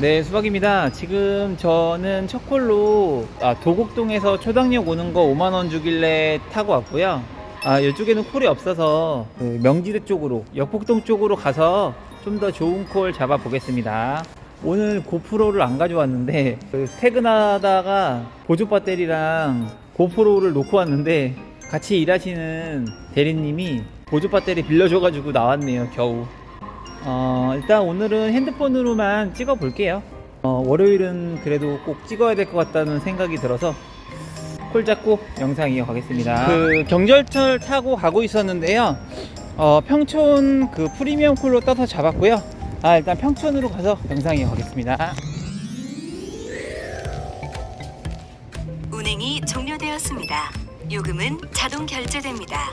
네, 수박입니다. 지금 저는 첫 콜로 아, 도곡동에서 초당역 오는 거 5만 원 주길래 타고 왔고요. 아, 이쪽에는 콜이 없어서 그 명지대 쪽으로 역북동 쪽으로 가서 좀 더 좋은 콜 잡아 보겠습니다. 오늘 고프로를 안 가져왔는데 그 퇴근하다가 보조 배터리랑 고프로를 놓고 왔는데 같이 일하시는 대리님이 보조 배터리 빌려줘가지고 나왔네요 겨우 어, 일단 오늘은 핸드폰으로만 찍어 볼게요. 어, 월요일은 그래도 꼭 찍어야 될 것 같다는 생각이 들어서 콜 잡고 영상 이어가겠습니다. 그 경절철 타고 가고 있었는데요. 어, 평촌 그 프리미엄 콜로 떠서 잡았고요. 아, 일단 평촌으로 가서 영상 이어가겠습니다. 운행이 종료되었습니다. 요금은 자동 결제됩니다.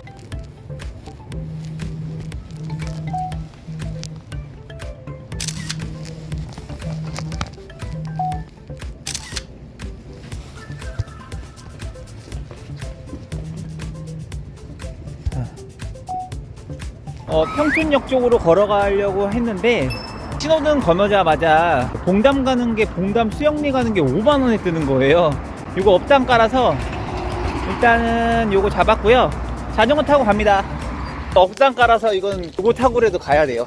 어, 평촌역 쪽으로 걸어가려고 했는데 신호등 건너자마자 봉담 가는 게 봉담 수영리 가는 게 5만 원에 뜨는 거예요. 이거 업장 깔아서 일단은 요거 잡았고요. 자전거 타고 갑니다. 업장 깔아서 이건 요거 타고라도 가야 돼요.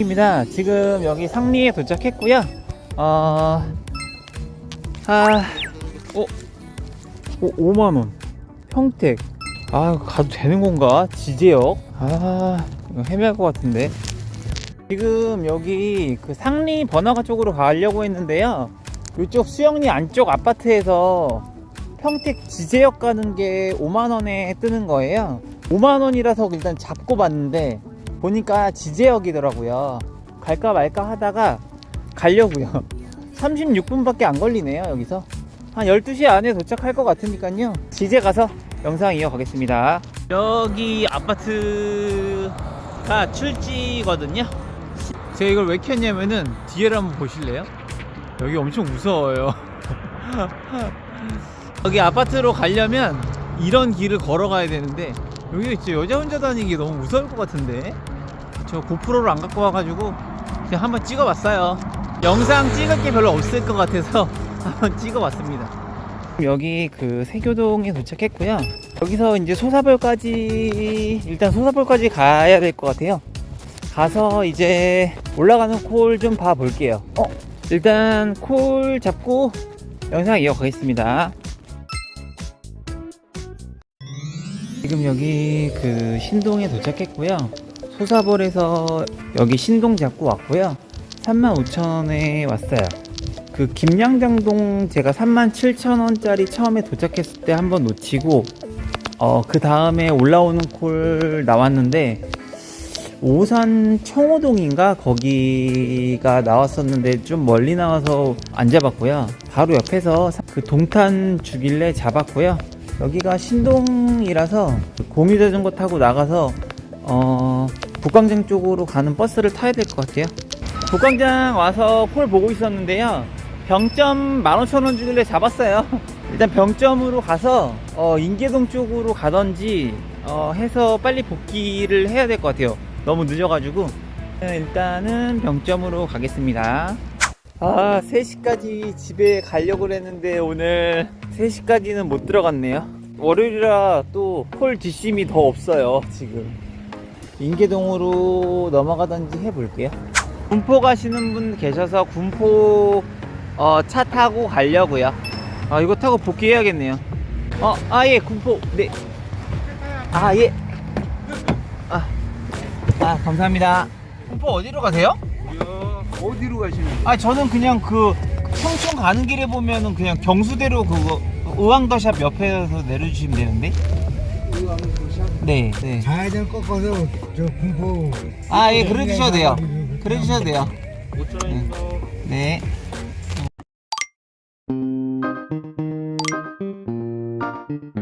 입니다. 지금 여기 상리에 도착했고요. 어, 아, 어, 오, 5만 원. 평택. 아, 가도 되는 건가? 지제역. 아, 헤매할 것 같은데. 지금 여기 그 상리 번화가 쪽으로 가려고 했는데요. 이쪽 수영리 안쪽 아파트에서 평택 지제역 가는 게 5만원에 뜨는 거예요. 5만원이라서 일단 잡고 봤는데 보니까 지제역이더라고요. 갈까 말까 하다가 가려고요. 36분밖에 안 걸리네요, 여기서. 한 12시 안에 도착할 것 같으니까요. 지제 가서 영상 이어가겠습니다. 여기 아파트가 출지거든요. 제가 이걸 왜 켰냐면은 뒤에를 한번 보실래요? 여기 엄청 무서워요. 여기 아파트로 가려면 이런 길을 걸어가야 되는데 여기 진짜 여자 혼자 다니기 너무 무서울 것 같은데 저 고프로를 안 갖고 와가지고 그냥 한번 찍어봤어요. 영상 찍을 게 별로 없을 것 같아서 한번 찍어봤습니다. 여기 그 세교동에 도착했고요. 여기서 이제 소사벌까지 일단 소사벌까지 가야 될 것 같아요. 가서 이제 올라가는 콜 좀 봐 볼게요. 어, 일단 콜 잡고 영상 이어가겠습니다. 지금 여기 그 신동에 도착했고요. 소사벌에서 여기 신동 잡고 왔고요. 35,000원에 왔어요. 그 김양장동 제가 37,000원짜리 처음에 도착했을 때 한번 놓치고 어 그 다음에 올라오는 콜 나왔는데 오산 청호동인가 거기가 나왔었는데 좀 멀리 나와서 안 잡았고요. 바로 옆에서 그 동탄 주길래 잡았고요. 여기가 신동이라서 공유자전거 타고 나가서 어 북광장 쪽으로 가는 버스를 타야 될 것 같아요. 북광장 와서 폴 보고 있었는데요. 병점 15,000원 주길래 잡았어요. 일단 병점으로 가서 어, 인계동 쪽으로 가던지 어, 해서 빨리 복귀를 해야 될 것 같아요. 너무 늦어가지고 네, 일단은 병점으로 가겠습니다. 아 3시까지 집에 가려고 했는데 오늘 3시까지는 못 들어갔네요. 월요일이라 또폴 뒷심이 더 없어요 지금. 인계동으로 넘어가던지 해볼게요. 군포 가시는 분 계셔서 군포 어, 차 타고 가려고요. 아 이거 타고 복귀해야겠네요. 어, 아 예, 군포. 네. 아 예. 아, 아 감사합니다. 군포 어디로 가세요? 어디로 가시는? 아 저는 그냥 그 평촌 가는 길에 보면은 그냥 경수대로 그거 의왕더샵 옆에서 내려주시면 되는데. 네, 네. 좌회전 꺾어서 저 군포 아 예, 그래 주셔도 돼요. 그래 주셔도 돼요. 5천원이요 네. mm-hmm.